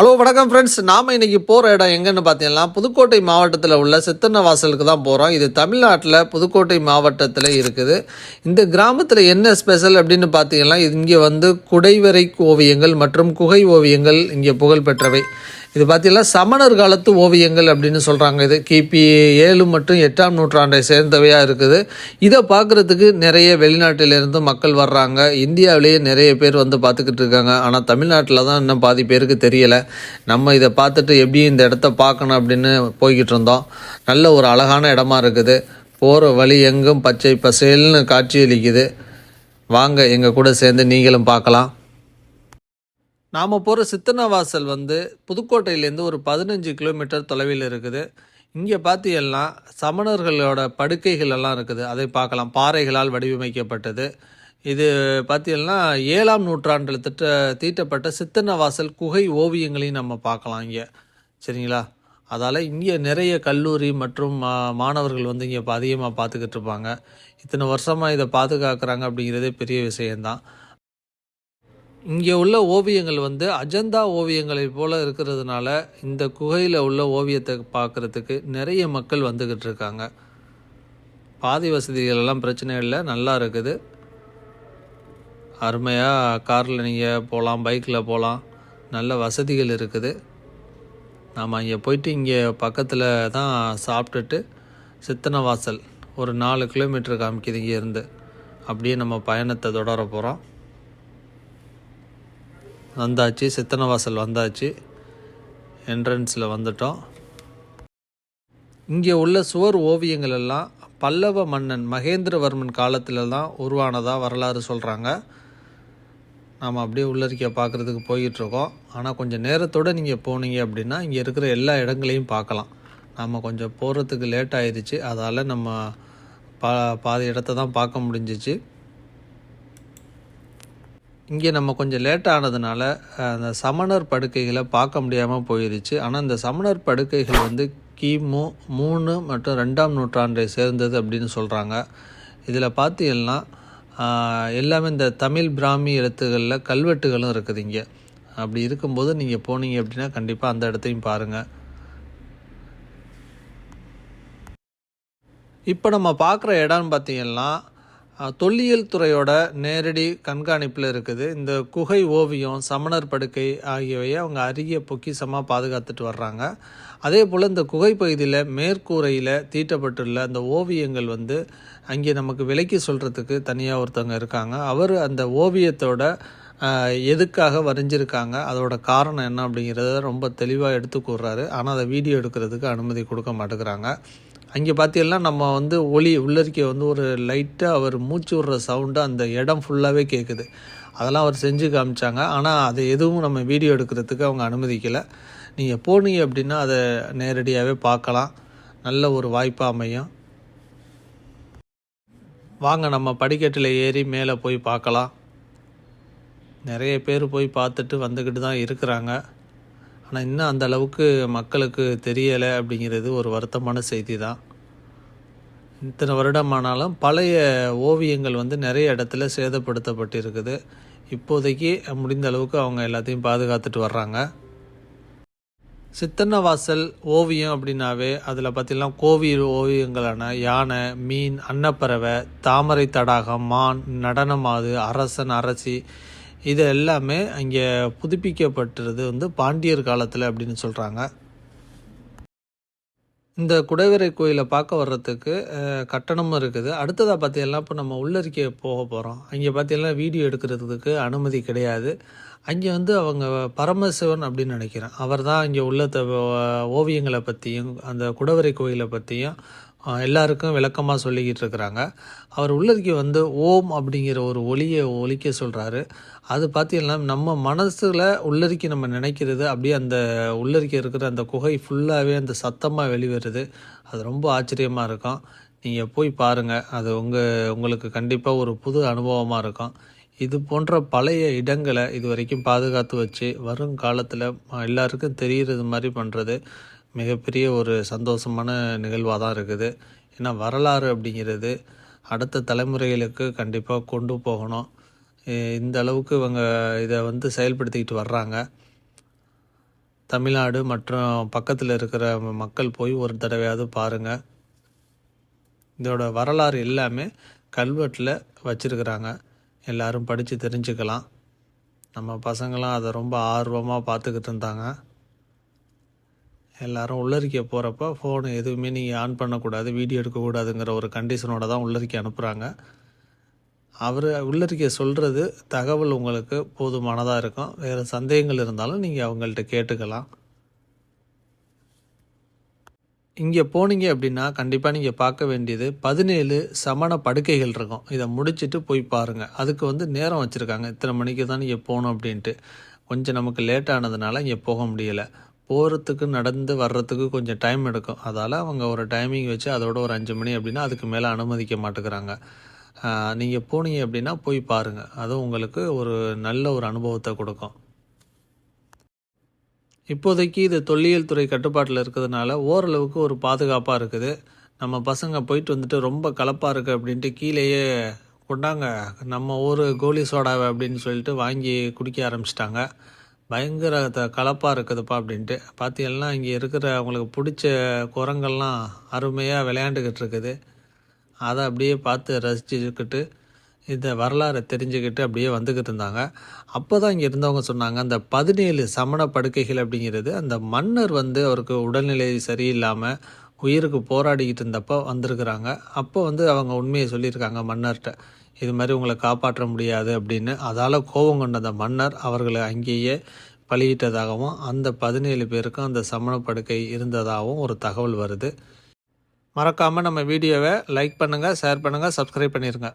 Hello வணக்கம் friends நாம் இன்னைக்கு போகிற இடம் எங்கன்னு பார்த்தீங்கன்னா புதுக்கோட்டை மாவட்டத்தில் உள்ள சித்தன்ன வாசலுக்கு தான் போகிறோம் இது தமிழ்நாட்டில் புதுக்கோட்டை மாவட்டத்தில் இருக்குது. இந்த கிராமத்தில் என்ன ஸ்பெஷல் அப்படின்னு பார்த்தீங்கன்னா இங்கே வந்து குடைவரை ஓவியங்கள் மற்றும் குகை ஓவியங்கள் இங்கே புகழ்பெற்றவை. இது பார்த்தீங்கன்னா சமணர் காலத்து ஓவியங்கள் அப்படின்னு சொல்கிறாங்க இது கிபி ஏழு மற்றும் எட்டாம் நூற்றாண்டை சேர்ந்தவையாக இருக்குது. இதை பார்க்குறதுக்கு நிறைய வெளிநாட்டிலிருந்து மக்கள் வர்றாங்க. இந்தியாவிலேயே நிறைய பேர் வந்து பார்த்துக்கிட்டு இருக்காங்க. ஆனால் தமிழ்நாட்டில் தான் இன்னும் பாதி பேருக்கு தெரியலை. நம்ம இதை பார்த்துட்டு எப்படி இந்த இடத்த பார்க்கணும் அப்படின்னு போய்கிட்டு இருந்தோம். நல்ல ஒரு அழகான இடமா இருக்குது. போகிற வழி எங்கும் பச்சை பசேல்னு காட்சியளிக்குது வாங்க எங்கள் கூட சேர்ந்து நீங்களும் பார்க்கலாம். நாம் போகிற சித்தனவாசல் வந்து புதுக்கோட்டையிலேருந்து ஒரு பதினஞ்சு கிலோமீட்டர் தொலைவில் இருக்குது. இங்கே பார்த்தீங்கன்னா சமணர்களோட படுக்கைகள் எல்லாம் இருக்குது. அதை பார்க்கலாம். பாறைகளால் வடிவமைக்கப்பட்டது. இது பார்த்தீங்கன்னா ஏழாம் நூற்றாண்டில் திட்ட தீட்டப்பட்ட சித்தனவாசல் குகை ஓவியங்களையும் நம்ம பார்க்கலாம் இங்கே. சரிங்களா? அதால் இங்கே நிறைய கல்லூரி மற்றும் மாணவர்கள் வந்து இங்கே அதிகமாக பார்த்துக்கிட்டு இருப்பாங்க. இத்தனை வருஷமாக இதை பாதுகாக்கிறாங்க அப்படிங்கிறதே பெரிய விஷயந்தான் இங்கே உள்ள ஓவியங்கள் வந்து அஜந்தா ஓவியங்களை போல் இருக்கிறதுனால இந்த குகையில் உள்ள ஓவியத்தை பார்க்குறதுக்கு நிறைய மக்கள் வந்துக்கிட்டு இருக்காங்க. பாதி வசதிகள் எல்லாம் பிரச்சனை இல்லை நல்லா இருக்குது. அருமையாக காரில் நீங்கள் போகலாம் பைக்கில் போகலாம் நல்ல வசதிகள் இருக்குது. நாம் இங்கே போயிட்டு இங்கே பக்கத்தில் தான் சாப்பிட்டுட்டு சித்தனவாசல் ஒரு நாலு கிலோமீட்டர் காமிக்குது இங்கே இருந்து. அப்படியே நம்ம பயணத்தை தொடர போகிறோம் வந்தாச்சு சித்தனவாசல் வந்தாச்சு. என்ட்ரன்ஸில் வந்துட்டோம். இங்கே உள்ள சுவர் ஓவியங்கள் எல்லாம் பல்லவ மன்னன் மகேந்திரவர்மன் காலத்தில் தான் உருவானதாக வரலாறு சொல்கிறாங்க நாம் அப்படியே உள்ளறிக்கை பார்க்குறதுக்கு போயிட்டுருக்கோம். ஆனால் கொஞ்சம் நேரத்தோடு நீங்கள் போனீங்க அப்படின்னா இங்கே இருக்கிற எல்லா இடங்களையும் பார்க்கலாம். நாம் கொஞ்சம் போகிறதுக்கு லேட் ஆயிடுச்சு அதால் நம்ம பா பாதி இடத்த தான் பார்க்க முடிஞ்சிச்சு. இங்கே நம்ம கொஞ்சம் லேட் ஆனதுனால அந்த சமணர் படுக்கைகளை பார்க்க முடியாமல் போயிருச்சு. ஆனால் இந்த சமணர் படுக்கைகள் வந்து கிமு மூணு மற்றும் ரெண்டாம் நூற்றாண்டை சேர்ந்தது அப்படின்னு சொல்கிறாங்க இதில் பார்த்தீங்கன்னா எல்லாமே இந்த தமிழ் பிராமி எழுத்துக்களில் கல்வெட்டுகளும் இருக்குது இங்கே. அப்படி இருக்கும்போது நீங்கள் போனீங்க அப்படின்னா கண்டிப்பாக அந்த இடத்தையும் பாருங்கள் இப்போ நம்ம பார்க்குற இடம்னு பார்த்தீங்கன்னா தொல்லியல் துறையோட நேரடி கண்காணிப்பில் இருக்குது. இந்த குகை ஓவியம் சமணர் படுக்கை ஆகியவையை அவங்க அரிய பொக்கிஷமாக பாதுகாத்துட்டு வர்றாங்க. அதே போல் இந்த குகை பகுதியில் மேற்கூரையில் தீட்டப்பட்டுள்ள அந்த ஓவியங்கள் வந்து அங்கே நமக்கு விலைக்கு சொல்கிறதுக்கு தனியாக ஒருத்தவங்க இருக்காங்க. அவர் அந்த ஓவியத்தோட எதுக்காக வரைஞ்சிருக்காங்க அதோட காரணம் என்ன அப்படிங்கிறத ரொம்ப தெளிவாக எடுத்து கூறுறாரு. ஆனால் அதை வீடியோ எடுக்கிறதுக்கு அனுமதி கொடுக்க மாட்டேங்கிறாங்க. அங்கே பார்த்தீங்கன்னா நம்ம வந்து ஒளி உள்ளறிக்கை வந்து ஒரு லைட்டாக அவர் மூச்சு விடுற சவுண்டு அந்த இடம் ஃபுல்லாகவே கேட்குது அதெல்லாம் அவர் செஞ்சு காமிச்சாங்க. ஆனால் அதை எதுவும் நம்ம வீடியோ எடுக்கிறதுக்கு அவங்க அனுமதிக்கலை. நீங்கள் போனீங்க அப்படின்னா அதை நேரடியாகவே பார்க்கலாம். நல்ல ஒரு வாய்ப்பாக அமையும். வாங்க நம்ம படிக்கட்டில் ஏறி மேலே போய் பார்க்கலாம். நிறைய பேர் போய் பார்த்துட்டு வந்துக்கிட்டு தான் இருக்கிறாங்க. ஆனால் இன்னும் அந்த அளவுக்கு மக்களுக்கு தெரியலை அப்படிங்கிறது ஒரு வருத்தமான செய்தி தான் இத்தனை வருடமானாலும் பழைய ஓவியங்கள் வந்து நிறைய இடத்துல சேதப்படுத்தப்பட்டிருக்குது. இப்போதைக்கு முடிந்த அளவுக்கு அவங்க எல்லாத்தையும் பாதுகாத்துட்டு வர்றாங்க. சித்தன்னவாசல் ஓவியம் அப்படின்னாவே அதில் பார்த்தீங்கன்னா கோவில் ஓவியங்களான யானை மீன் அன்னப்பறவை தாமரை தடாகம் மான் நடனமாது அரசன் அரசி இது எல்லாமே அங்கே புதுப்பிக்கப்பட்டது வந்து பாண்டியர் காலத்தில் அப்படின்னு சொல்கிறாங்க இந்த குடைவரை கோயிலை பார்க்க வர்றதுக்கு கட்டணமும் இருக்குது. அடுத்ததாக பார்த்தீங்கன்னா இப்போ நம்ம உள்ளறிக்கை போக போகிறோம் அங்கே பார்த்தீங்கன்னா வீடியோ எடுக்கிறதுக்கு அனுமதி கிடையாது. அங்கே வந்து அவங்க பரமசிவன் அப்படின்னு நினைக்கிறேன். அவர் தான் இங்கே உள்ள ஓவியங்களை பற்றியும் அந்த குடவரை கோயிலை பற்றியும் எல்லாருக்கும் விளக்கமாக சொல்லிக்கிட்டு இருக்கிறாங்க. அவர் உள்ளதுக்கு வந்து ஓம் அப்படிங்கிற ஒரு ஒளியை ஒலிக்க சொல்கிறாரு அது பார்த்தீங்கன்னா நம்ம மனசில் உள்ளறிக்கி நம்ம நினைக்கிறது அப்படியே அந்த உள்ளறிக்கை இருக்கிற அந்த குகை ஃபுல்லாகவே அந்த சத்தமாக வெளிவருது. அது ரொம்ப ஆச்சரியமாக இருக்கும். நீங்கள் போய் பாருங்கள் அது உங்கள் உங்களுக்கு கண்டிப்பாக ஒரு புது அனுபவமாக இருக்கும். இது போன்ற பழைய இடங்களை இது வரைக்கும் பாதுகாத்து வச்சு வரும் காலத்தில் எல்லாருக்கும் தெரிகிறது மாதிரி பண்ணுறது மிகப்பெரிய ஒரு சந்தோஷமான நிகழ்வாக தான் இருக்குது. ஏன்னா வரலாறு அப்படிங்கிறது அடுத்த தலைமுறைகளுக்கு கண்டிப்பாக கொண்டு போகணும். இந்த அளவுக்கு இவங்க இதை வந்து செயல்படுத்திக்கிட்டு வர்றாங்க. தமிழ்நாடு மற்றும் பக்கத்தில் இருக்கிற மக்கள் போய் ஒரு தடவையாவது பாருங்கள் இதோட வரலாறு எல்லாமே கல்வெட்டில் வச்சுருக்குறாங்க. எல்லாரும் படித்து தெரிஞ்சுக்கலாம். நம்ம பசங்களாம் அதை ரொம்ப ஆர்வமாக பார்த்துக்கிட்டு இருந்தாங்க. எல்லாரும் உள்ளறிக்க போகிறப்ப ஃபோனு எதுவுமே நீங்கள் ஆன் பண்ணக்கூடாது வீடியோ எடுக்கக்கூடாதுங்கிற ஒரு கண்டிஷனோட தான் உள்ளறிக்கை அனுப்புகிறாங்க அவர் உள்ளறிக்க சொல்கிறது தகவல் உங்களுக்கு போதுமானதாக இருக்கும். வேறு சந்தேகங்கள் இருந்தாலும் நீங்கள் அவங்கள்ட்ட கேட்டுக்கலாம். இங்கே போனீங்க அப்படின்னா கண்டிப்பாக நீங்கள் பார்க்க வேண்டியது பதினேழு சமண படுக்கைகள் இருக்கும். இதை முடிச்சுட்டு போய் பாருங்கள் அதுக்கு வந்து நேரம் வச்சுருக்காங்க. இத்தனை மணிக்கு தான் நீங்கள் போகணும் அப்படின்ட்டு. கொஞ்சம் நமக்கு லேட் ஆனதுனால இங்கே போக முடியலை. போகிறதுக்கு நடந்து வர்றதுக்கு கொஞ்சம் டைம் எடுக்கும். அதால் அவங்க ஒரு டைமிங் வச்சு அதோட ஒரு அஞ்சு மணி அப்படின்னா அதுக்கு மேலே அனுமதிக்க மாட்டேங்கிறாங்க. நீங்கள் போனீங்க அப்படின்னா போய் பாருங்கள் அதுவும் உங்களுக்கு ஒரு நல்ல ஒரு அனுபவத்தை கொடுக்கும். இப்போதைக்கு இது தொல்லியல் துறை கட்டுப்பாட்டில் இருக்கிறதுனால ஓரளவுக்கு ஒரு பாதுகாப்பாக இருக்குது. நம்ம பசங்க போயிட்டு வந்துட்டு ரொம்ப கலப்பாக இருக்குது அப்படின்ட்டு கீழேயே கொண்டாங்க. நம்ம ஊர் கோலி சோடாவை அப்படின்னு சொல்லிட்டு வாங்கி குடிக்க ஆரம்பிச்சிட்டாங்க. பயங்கர த கலப்பாக இருக்குதுப்பா அப்படின்ட்டு. பார்த்தீங்கன்னா இங்கே இருக்கிற அவங்களுக்கு பிடிச்ச குரங்கள்லாம் அருமையாக விளையாண்டுக்கிட்டு இருக்குது. அதை அப்படியே பார்த்து ரசிச்சுக்கிட்டு இந்த வரலாறை தெரிஞ்சுக்கிட்டு அப்படியே வந்துக்கிட்டு இருந்தாங்க. அப்போ தான் இங்கே இருந்தவங்க சொன்னாங்க அந்த பதினேழு சமண படுக்கைகள் அப்படிங்கிறது அந்த மன்னர் வந்து அவருக்கு உடல்நிலை சரியில்லாமல் உயிருக்கு போராடிக்கிட்டு இருந்தப்போ வந்திருக்கிறாங்க. அப்போ வந்து அவங்க உண்மையை சொல்லியிருக்காங்க மன்னர்கிட்ட. இது மாதிரி உங்களை காப்பாற்ற முடியாது அப்படின்னு. அதால் கோபம் கொண்ட அந்த மன்னர் அவர்களை அங்கேயே பலியிட்டதாகவும் அந்த பதினேழு பேருக்கும் அந்த சமண படுக்கை இருந்ததாகவும் ஒரு தகவல் வருது. மறக்காமல் நம்ம வீடியோவை லைக் பண்ணுங்கள் ஷேர் பண்ணுங்கள் சப்ஸ்கிரைப் பண்ணிடுங்க